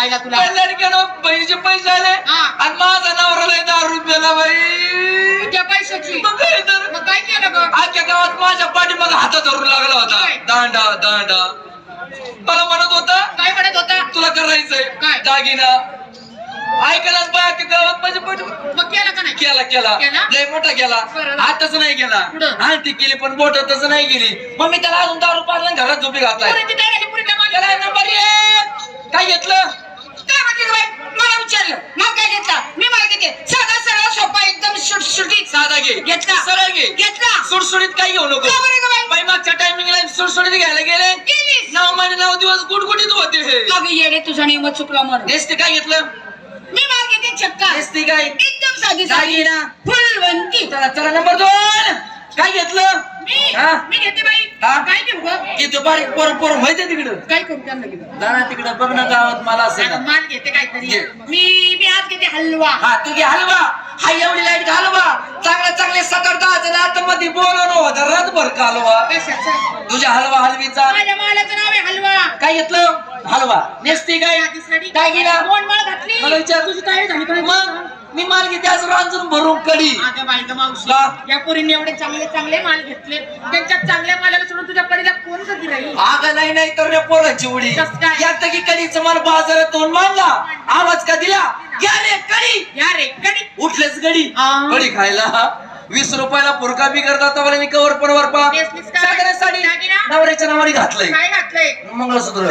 पाहिला तुला. लडक्यानं बहिणीचे पैसे आले. आणि माझा नवरा लय दारू रुपयाला बाई. त्या पैशाची. काय केलं आजच्या गावात माझ्या पाठी मला हात धरून लागला होता. दांडा दांडा. मला म्हणत होता काय म्हणत होता? तुला काय? करायचंय दागिना. ऐकलाच बाय अख्ख्या गावात माझ्या मग केलं का नाही? केला केला. केला? लय मोठा केला. हाताच नाही केला पुढं? आणती केली पण बोट तसं नाही गेली. मग मी त्याला अजून दारू पाडला घरात झोपी घातलाय. त्या काय घेतलं? घे. घेतला. सरळ घे. घेतला. सुटसुटीत काय घेऊ नको. का बरं गं बाई? बाई मागच्या टायमिंगला सुटसुटीत घ्यायला गेले. गेलीस. नऊ महिने नऊ दिवस गुडगुडीत होते हे. अगं येडे तुझा नियम चुकला म्हणून. नेसते काय घेतलं? मी घेते चक्का नेसते काय? एकदम साधी दागिना फुलवंती. चला चला नंबर दोन. काय घेतलं? मी? हा? मी घेते बाई. हा? काय घेऊ गं? की पोर पोर माहितीये तिकडं. काय करू त्यांना घेऊ तिकडं बघ ना गावात मला असं अगं, ना. माल घेते काहीतरी. घे. मी मी आज घेते हलवा. हा तू घे हलवा. हा एवढी आतमध्ये बोलवणं होतं. रातभर कालवा. कशाचा? तुझ्या हलवा हलवीचा. माझ्या मालाचं नाव आहे हलवा. काय घेतलं? हलवा. नेसती काय? साडी काय गेला? घातली. मला विचार. तुझी काय झाली का? मग मी माल घेते आज रांजून भरून कडी अगं बाई गं मावशी का? या पोरीने एवढे चांगले चांगले माल घेतले. त्यांच्यात चांगल्या मालाला सोडून तुझ्या कडीला कोण कधी राहील? आग नाही नाही तर रे पोराची उडी. कसं काय? यात की कडीचं माल बाजारातून मांडला. आवाज का दिला? घ्या रे कडी या रे कडी उठलेच गडी हा. कडी खायला. वीस रुपयाला पुरका बी करतात मी कवर पण साडी दागिना? नवऱ्याच्या नावाने घातलंय. मंगळसूत्र.